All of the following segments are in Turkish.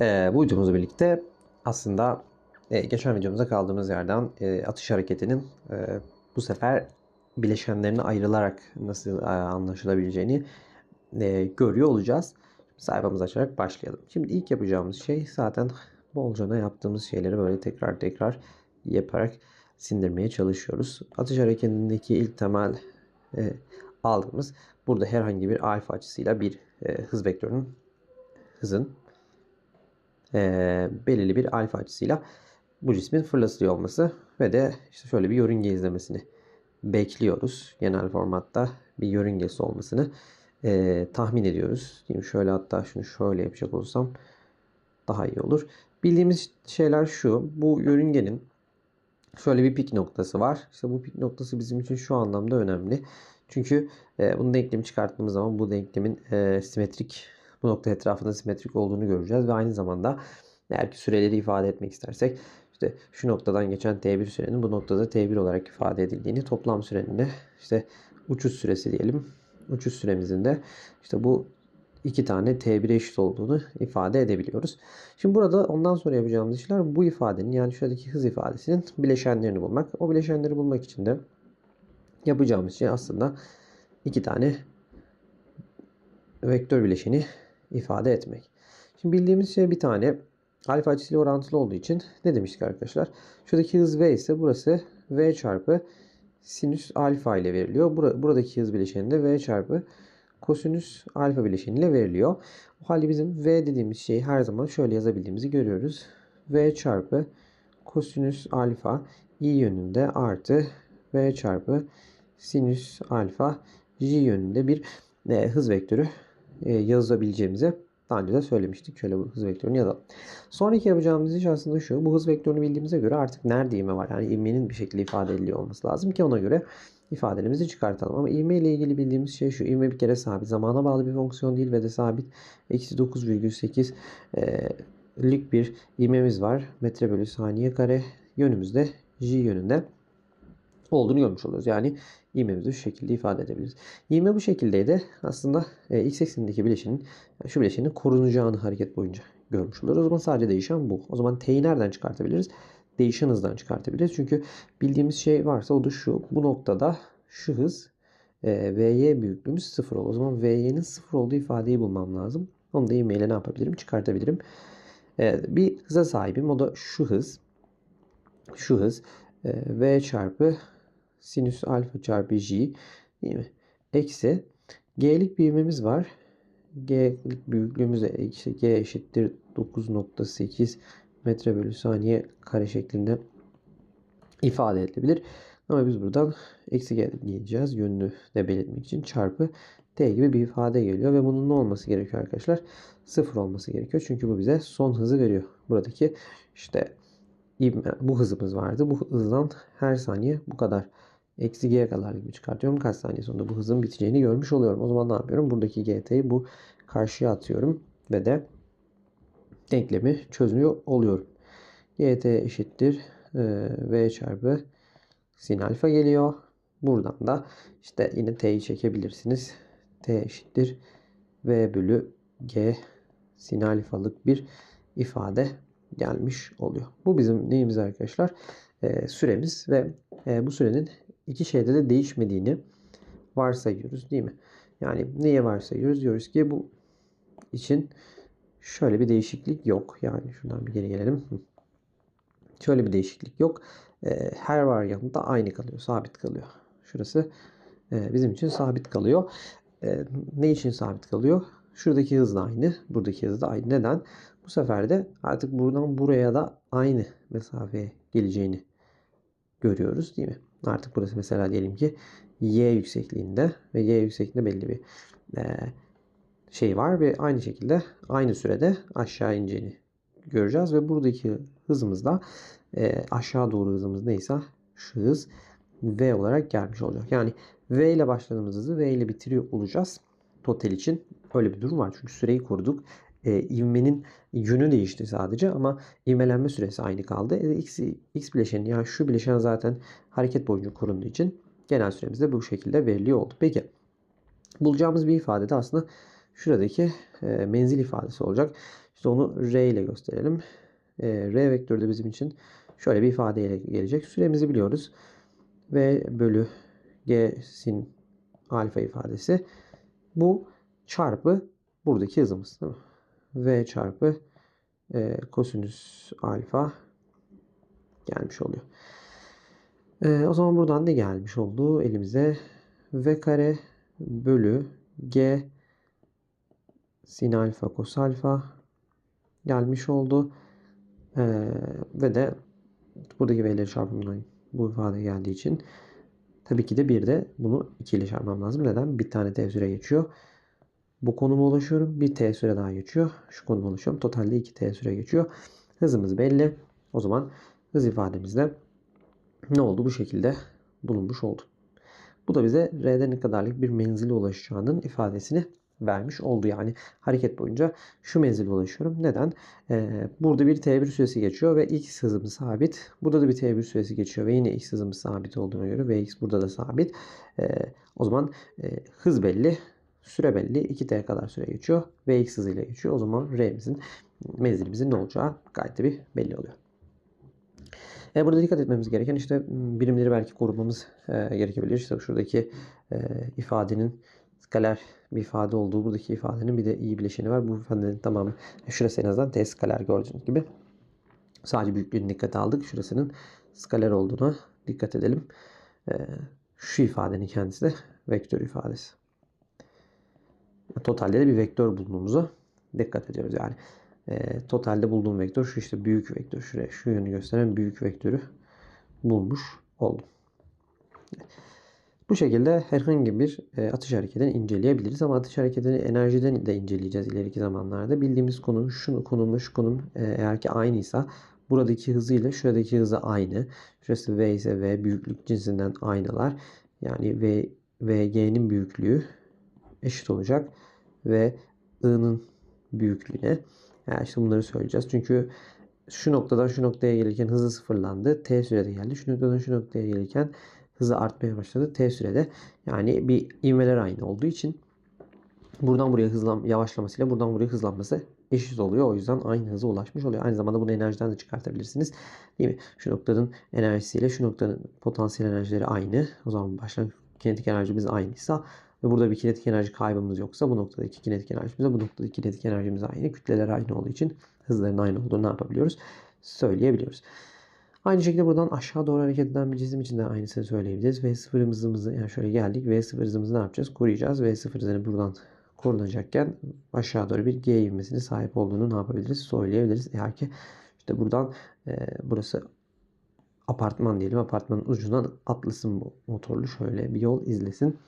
Ee, bu videomuzla birlikte aslında e, geçen videomuzda kaldığımız yerden e, atış hareketinin e, bu sefer bileşenlerine ayrılarak nasıl e, anlaşılabileceğini e, görüyor olacağız. Sayfamızı açarak başlayalım. Şimdi ilk yapacağımız şey zaten bolcana yaptığımız şeyleri böyle tekrar tekrar yaparak sindirmeye çalışıyoruz. Atış hareketindeki ilk temel e, aldığımız burada herhangi bir alfa açısıyla bir e, hız vektörünün hızın e, belirli bir alfa açısıyla bu cismin fırlatılıyor olması ve de işte şöyle bir yörünge izlemesini bekliyoruz. Genel formatta bir yörüngesi olmasını e, tahmin ediyoruz. Diyeyim şöyle hatta şunu şöyle yapacak olsam daha iyi olur. Bildiğimiz şeyler şu. Bu yörüngenin şöyle bir pik noktası var. İşte bu pik noktası bizim için şu anlamda önemli. Çünkü e, bunun denklemi çıkarttığımız zaman bu denklemin e, simetrik bu nokta etrafında simetrik olduğunu göreceğiz ve aynı zamanda eğer ki süreleri ifade etmek istersek işte şu noktadan geçen T1 sürenin bu noktada T1 olarak ifade edildiğini toplam sürenin de işte uçuş süresi diyelim. Uçuş süremizin de işte bu iki tane T1'e eşit olduğunu ifade edebiliyoruz. Şimdi burada ondan sonra yapacağımız işler bu ifadenin yani şuradaki hız ifadesinin bileşenlerini bulmak. O bileşenleri bulmak için de yapacağımız şey aslında iki tane vektör bileşeni ifade etmek. Şimdi bildiğimiz şey bir tane alfa açısıyla orantılı olduğu için ne demiştik arkadaşlar? Şuradaki hız v ise burası v çarpı sinüs alfa ile veriliyor. Buradaki hız bileşeni de v çarpı kosinüs alfa bileşeniyle veriliyor. O halde bizim v dediğimiz şeyi her zaman şöyle yazabildiğimizi görüyoruz. v çarpı kosinüs alfa i yönünde artı v çarpı sinüs alfa j yönünde bir e, hız vektörü e, yazabileceğimizi daha önce de söylemiştik. Şöyle bu hız vektörünü yazalım. Sonraki yapacağımız iş aslında şu. Bu hız vektörünü bildiğimize göre artık nerede ivme var? Yani ivmenin bir şekilde ifade ediliyor olması lazım ki ona göre ifadelerimizi çıkartalım. Ama ivme ile ilgili bildiğimiz şey şu. İvme bir kere sabit. Zamana bağlı bir fonksiyon değil ve de sabit. Eksi 9,8 e, lik bir ivmemiz var. Metre bölü saniye kare yönümüzde j yönünde olduğunu görmüş oluyoruz. Yani ivmemizi şu şekilde ifade edebiliriz. İvme bu şekildeydi. Aslında e, x eksenindeki bileşenin yani şu bileşenin korunacağını hareket boyunca görmüş oluyoruz. O zaman sadece değişen bu. O zaman t'yi nereden çıkartabiliriz? Değişen hızdan çıkartabiliriz. Çünkü bildiğimiz şey varsa o da şu. Bu noktada şu hız e, vy büyüklüğümüz sıfır olur. O zaman vy'nin sıfır olduğu ifadeyi bulmam lazım. Onu da ivme ile ne yapabilirim? Çıkartabilirim. E, bir hıza sahibim. O da şu hız. Şu hız. E, v çarpı sinüs alfa çarpı j değil mi? Eksi g'lik bir ivmemiz var. G'lik büyüklüğümüz de eksi g eşittir 9.8 metre bölü saniye kare şeklinde ifade edilebilir. Ama biz buradan eksi g diyeceğiz. Yönünü de belirtmek için çarpı t gibi bir ifade geliyor. Ve bunun ne olması gerekiyor arkadaşlar? Sıfır olması gerekiyor. Çünkü bu bize son hızı veriyor. Buradaki işte bu hızımız vardı. Bu hızdan her saniye bu kadar eksi g'ye kadar gibi çıkartıyorum. Kaç saniye sonra bu hızın biteceğini görmüş oluyorum. O zaman ne yapıyorum? Buradaki gt'yi bu karşıya atıyorum ve de denklemi çözmüyor oluyorum. gt eşittir e, v çarpı sin alfa geliyor. Buradan da işte yine t'yi çekebilirsiniz. t eşittir v bölü g sin alfalık bir ifade gelmiş oluyor. Bu bizim neyimiz arkadaşlar? E, süremiz ve e, bu sürenin iki şeyde de değişmediğini varsayıyoruz değil mi? Yani neye varsayıyoruz? Diyoruz ki bu için şöyle bir değişiklik yok. Yani şuradan bir geri gelelim. Şöyle bir değişiklik yok. E, her varyantta aynı kalıyor. Sabit kalıyor. Şurası e, bizim için sabit kalıyor. E, ne için sabit kalıyor? Şuradaki hız da aynı. Buradaki hız da aynı. Neden? Bu sefer de artık buradan buraya da aynı mesafeye geleceğini görüyoruz değil mi? Artık burası mesela diyelim ki y yüksekliğinde ve y yüksekliğinde belli bir e, şey var ve aynı şekilde aynı sürede aşağı ineceğini göreceğiz ve buradaki hızımız da e, aşağı doğru hızımız neyse şu hız v olarak gelmiş olacak. Yani v ile başladığımız hızı v ile bitiriyor olacağız. Total için öyle bir durum var. Çünkü süreyi kurduk e, ivmenin yönü değişti sadece ama ivmelenme süresi aynı kaldı. E, x, x bileşeni yani şu bileşen zaten hareket boyunca korunduğu için genel süremiz de bu şekilde veriliyor oldu. Peki bulacağımız bir ifade de aslında şuradaki e, menzil ifadesi olacak. İşte onu R ile gösterelim. E, R vektörü de bizim için şöyle bir ifadeyle gelecek. Süremizi biliyoruz. V bölü G sin alfa ifadesi. Bu çarpı buradaki hızımız. Değil mi? V çarpı e, kosinüs alfa gelmiş oluyor. E, o zaman buradan ne gelmiş oldu elimize? V kare bölü G sin alfa kos alfa gelmiş oldu. E, ve de buradaki V'leri çarpımından bu ifade geldiği için tabii ki de bir de bunu 2 ile çarpmam lazım. Neden? Bir tane t süre geçiyor. Bu konuma ulaşıyorum. Bir t süre daha geçiyor. Şu konuma ulaşıyorum. Totalde 2 t süre geçiyor. Hızımız belli. O zaman hız ifademizde ne oldu? Bu şekilde bulunmuş oldu. Bu da bize R'de ne kadarlık bir menzile ulaşacağının ifadesini vermiş oldu. Yani hareket boyunca şu menzile ulaşıyorum. Neden? Ee, burada bir T1 süresi geçiyor ve X hızımız sabit. Burada da bir T1 süresi geçiyor ve yine X hızımız sabit olduğuna göre ve X burada da sabit. Ee, o zaman e, hız belli. Süre belli. 2T kadar süre geçiyor. ve X hızıyla geçiyor. O zaman R'mizin menzilimizin ne olacağı gayet de bir belli oluyor. E, burada dikkat etmemiz gereken işte birimleri belki korumamız e, gerekebilir. İşte şuradaki e, ifadenin skaler bir ifade olduğu buradaki ifadenin bir de iyi bileşeni var. Bu ifadenin tamamı şurası en azından t skaler gördüğünüz gibi. Sadece büyüklüğünü dikkate aldık. Şurasının skaler olduğuna dikkat edelim. E, şu ifadenin kendisi de vektör ifadesi. Totalde de bir vektör bulduğumuzu dikkat ediyoruz yani. E, totalde bulduğum vektör şu işte büyük vektör. Şuraya şu yönü gösteren büyük vektörü bulmuş oldum. Bu şekilde herhangi bir e, atış hareketini inceleyebiliriz ama atış hareketini enerjiden de inceleyeceğiz ileriki zamanlarda. Bildiğimiz konum şu konumla şu konum e, eğer ki aynıysa buradaki hızı ile şuradaki hızı aynı. Şurası V ise V büyüklük cinsinden aynılar. Yani V VG'nin büyüklüğü eşit olacak ve I'nın büyüklüğüne. Yani işte bunları söyleyeceğiz. Çünkü şu noktadan şu noktaya gelirken hızı sıfırlandı. T sürede geldi. Şu noktadan şu noktaya gelirken hızı artmaya başladı. T sürede. Yani bir ivmeler aynı olduğu için buradan buraya hızlan yavaşlamasıyla buradan buraya hızlanması eşit oluyor. O yüzden aynı hıza ulaşmış oluyor. Aynı zamanda bunu enerjiden de çıkartabilirsiniz. Değil mi? Şu noktanın enerjisiyle şu noktanın potansiyel enerjileri aynı. O zaman başlangıç kinetik enerjimiz aynıysa ve burada bir kinetik enerji kaybımız yoksa bu noktadaki kinetik enerjimiz bu noktadaki kinetik enerjimiz aynı. Kütleler aynı olduğu için hızların aynı olduğunu ne yapabiliyoruz? Söyleyebiliyoruz. Aynı şekilde buradan aşağı doğru hareket eden bir cisim için de aynısını söyleyebiliriz. V0 hızımızı yani şöyle geldik. V0 hızımızı ne yapacağız? Koruyacağız. V0 hızını buradan korunacakken aşağı doğru bir G ivmesine sahip olduğunu ne yapabiliriz? Söyleyebiliriz. Eğer ki işte buradan e, burası apartman diyelim. Apartmanın ucundan atlasın bu motorlu şöyle bir yol izlesin.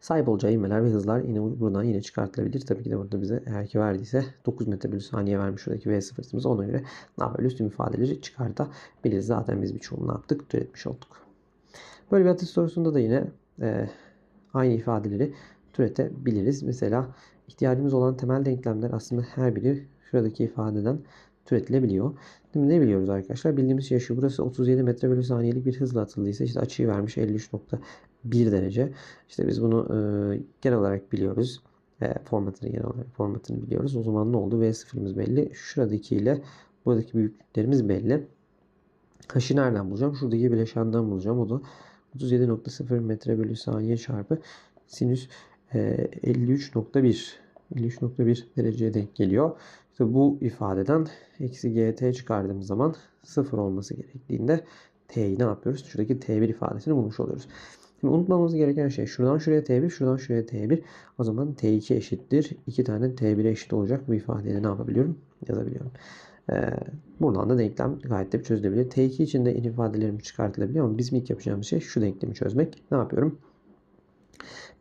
Sahip olacağı ivmeler ve hızlar yine buradan yine çıkartılabilir. Tabii ki de burada bize eğer ki verdiyse 9 metre bölü saniye vermiş şuradaki V sıfırımız ona göre ne yapabiliriz? Tüm ifadeleri çıkartabiliriz. Zaten biz birçoğunu ne yaptık? Türetmiş olduk. Böyle bir atış sorusunda da yine e, aynı ifadeleri türetebiliriz. Mesela ihtiyacımız olan temel denklemler aslında her biri şuradaki ifadeden türetilebiliyor. Şimdi ne biliyoruz arkadaşlar? Bildiğimiz şey şu. Burası 37 metre bölü saniyelik bir hızla atıldıysa işte açıyı vermiş 53.1 derece. İşte biz bunu e, genel olarak biliyoruz. E, formatını genel olarak formatını biliyoruz. O zaman ne oldu? V sıfırımız belli. Şuradaki ile buradaki büyüklüklerimiz belli. H'ı nereden bulacağım? Şuradaki bileşenden bulacağım. O da 37.0 metre bölü saniye çarpı sinüs e, 53.1 53.1 dereceye denk geliyor. İşte bu ifadeden eksi gt çıkardığımız zaman 0 olması gerektiğinde t'yi ne yapıyoruz? Şuradaki t1 ifadesini bulmuş oluyoruz. Şimdi unutmamamız gereken şey şuradan şuraya t1, şuradan şuraya t1. O zaman t2 eşittir. 2 tane t1'e eşit olacak bu ifadeyi ne yapabiliyorum? Yazabiliyorum. Ee, buradan da denklem gayet de çözülebilir. T2 için de ifadelerimi çıkartılabiliyor ama bizim ilk yapacağımız şey şu denklemi çözmek. Ne yapıyorum?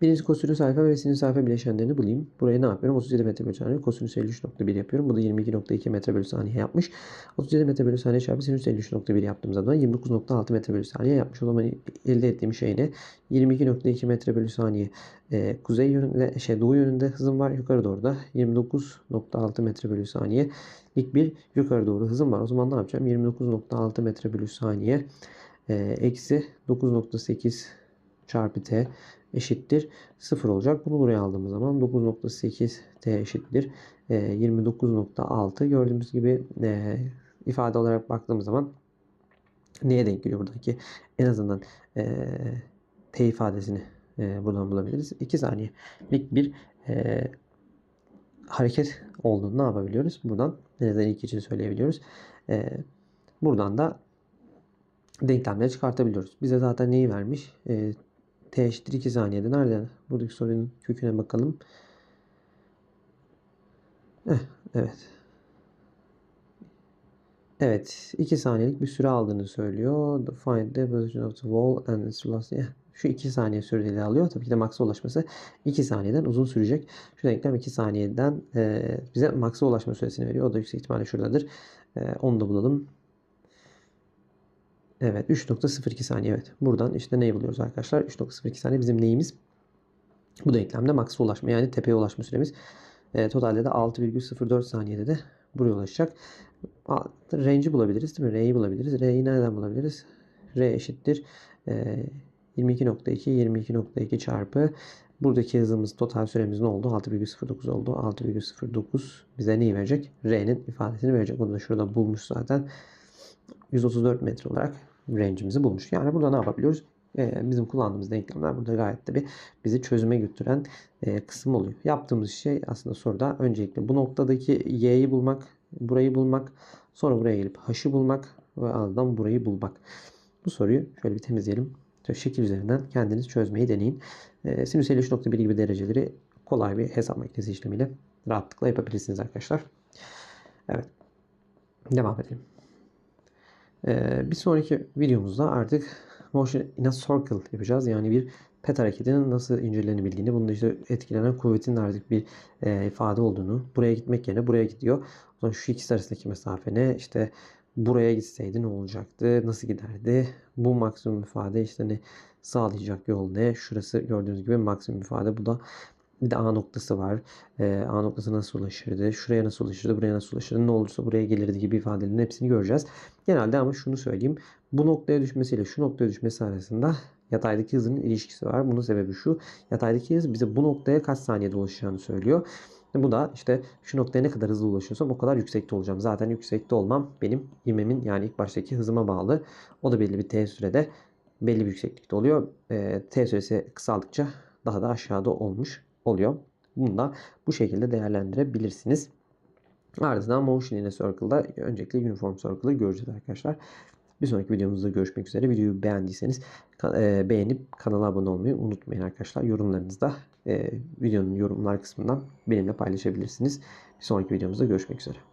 Birinci kosinüs alfa ve sinüs alfa bileşenlerini bulayım. Buraya ne yapıyorum? 37 metre bölü saniye. Kosinüs 53.1 yapıyorum. Bu da 22.2 metre bölü saniye yapmış. 37 metre bölü saniye çarpı sinüs 53.1 yaptığım zaman 29.6 metre bölü saniye yapmış. O zaman elde ettiğim şey ne? 22.2 metre bölü saniye e, kuzey yönünde, şey doğu yönünde hızım var. Yukarı doğru da 29.6 metre bölü saniye ilk bir yukarı doğru hızım var. O zaman ne yapacağım? 29.6 metre bölü saniye e, eksi 9.8 çarpı t eşittir 0 olacak. Bunu buraya aldığımız zaman 9.8 t eşittir e, 29.6 gördüğümüz gibi e, ifade olarak baktığımız zaman neye denk geliyor buradaki en azından e, t ifadesini e, buradan bulabiliriz. 2 saniyelik bir e, hareket olduğunu ne yapabiliyoruz? Buradan en azından ilk için söyleyebiliyoruz. E, buradan da denklemleri çıkartabiliyoruz. Bize zaten neyi vermiş? T eşittir 2 saniyede. Nerede? Buradaki sorunun köküne bakalım. Eh, evet. Evet. 2 saniyelik bir süre aldığını söylüyor. Find the position of the wall and its velocity. Şu 2 saniye süreli alıyor. Tabii ki de maxa ulaşması 2 saniyeden uzun sürecek. Şu denklem 2 saniyeden e, bize maxa ulaşma süresini veriyor. O da yüksek ihtimalle şuradadır. E, onu da bulalım. Evet 3.02 saniye evet. Buradan işte neyi buluyoruz arkadaşlar? 3.02 saniye bizim neyimiz? Bu denklemde maxa ulaşma yani tepeye ulaşma süremiz. E, totalde de 6,04 saniyede de buraya ulaşacak. Range'i bulabiliriz değil mi? R'yi bulabiliriz. R'yi nereden bulabiliriz? R eşittir. E, 22.2 22.2 çarpı buradaki hızımız total süremiz ne oldu? 6,09 oldu. 6,09 bize neyi verecek? R'nin ifadesini verecek. Onu da şurada bulmuş zaten. 134 metre olarak range'imizi bulmuş. Yani burada ne yapabiliyoruz? Ee, bizim kullandığımız denklemler burada gayet de bir bizi çözüme götüren e, kısım oluyor. Yaptığımız şey aslında soruda öncelikle bu noktadaki y'yi bulmak, burayı bulmak, sonra buraya gelip h'ı bulmak ve ardından burayı bulmak. Bu soruyu şöyle bir temizleyelim. Şekil üzerinden kendiniz çözmeyi deneyin. E, sinüs 53.1 gibi dereceleri kolay bir hesap makinesi işlemiyle rahatlıkla yapabilirsiniz arkadaşlar. Evet. Devam edelim. Ee, bir sonraki videomuzda artık motion in a circle yapacağız. Yani bir pet hareketinin nasıl incelenebildiğini, bunda işte etkilenen kuvvetin artık bir e, ifade olduğunu, buraya gitmek yerine buraya gidiyor. O zaman şu ikisi arasındaki mesafe ne? İşte buraya gitseydi ne olacaktı? Nasıl giderdi? Bu maksimum ifade işte ne sağlayacak yol ne? Şurası gördüğünüz gibi maksimum ifade. Bu da bir de A noktası var. E, A noktası nasıl ulaşırdı? Şuraya nasıl ulaşırdı? Buraya nasıl ulaşırdı? Ne olursa buraya gelirdi gibi ifadelerin hepsini göreceğiz. Genelde ama şunu söyleyeyim. Bu noktaya düşmesiyle şu noktaya düşmesi arasında yataydaki hızının ilişkisi var. Bunun sebebi şu. Yataydaki hız bize bu noktaya kaç saniyede ulaşacağını söylüyor. Bu da işte şu noktaya ne kadar hızlı ulaşıyorsam o kadar yüksekte olacağım. Zaten yüksekte olmam benim ivmemin yani ilk baştaki hızıma bağlı. O da belli bir t sürede belli bir yükseklikte oluyor. E, t süresi kısaldıkça daha da aşağıda olmuş oluyor. Bunu da bu şekilde değerlendirebilirsiniz. Ardından Motion a Circle'da öncelikle Uniform Circle'ı göreceğiz arkadaşlar. Bir sonraki videomuzda görüşmek üzere. Videoyu beğendiyseniz e, beğenip kanala abone olmayı unutmayın arkadaşlar. Yorumlarınızı da e, videonun yorumlar kısmından benimle paylaşabilirsiniz. Bir sonraki videomuzda görüşmek üzere.